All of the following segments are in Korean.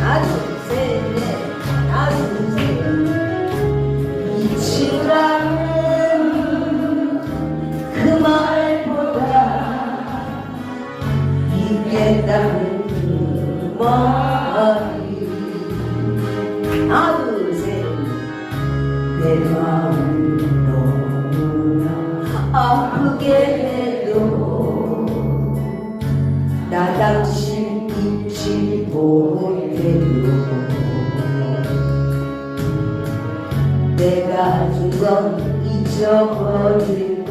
하나 둘셋 이치라는 그 말보다 이겠다 하나 둘셋 내 마음 너무나 아프게 해도 나 당신 잊지 못해도 내가 준건 잊어버릴 것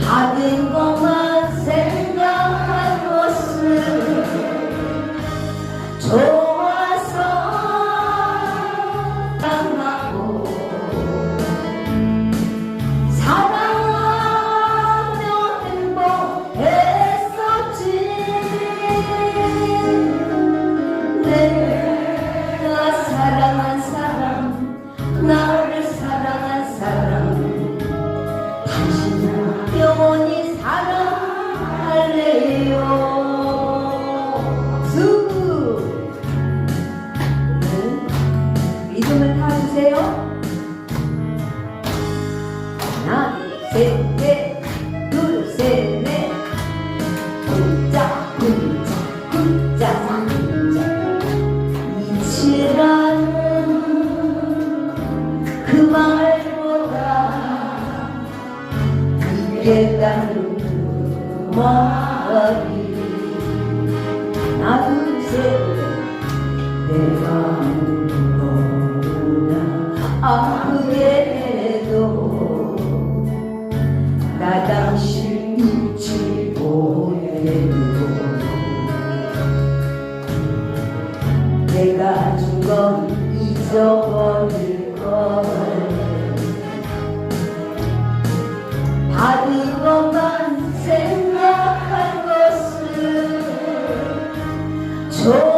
받은 당 깨달은 마음이 나는 새로 내가 너무나 아프게도 나 당신 눈치 보내고 내가 준 건 잊어버릴 Senhor.